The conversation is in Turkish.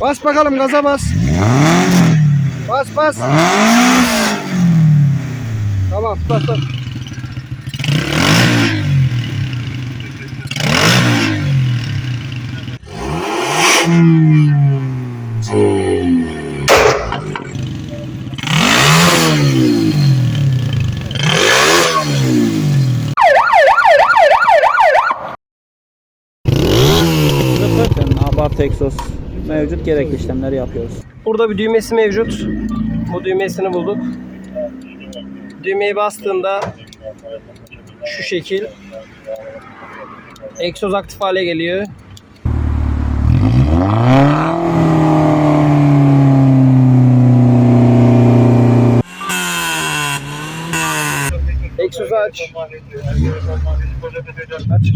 bas. Bakalım gaza bas. Bas bas. Tamam bas bas. Abartı egzoz mevcut gerekli işlemleri yapıyoruz. Burada bir düğmesi mevcut. Bu düğmesini bulduk. Düğmeyi bastığında şu şekil egzoz aktif hale geliyor. Egzozu aç. Aç.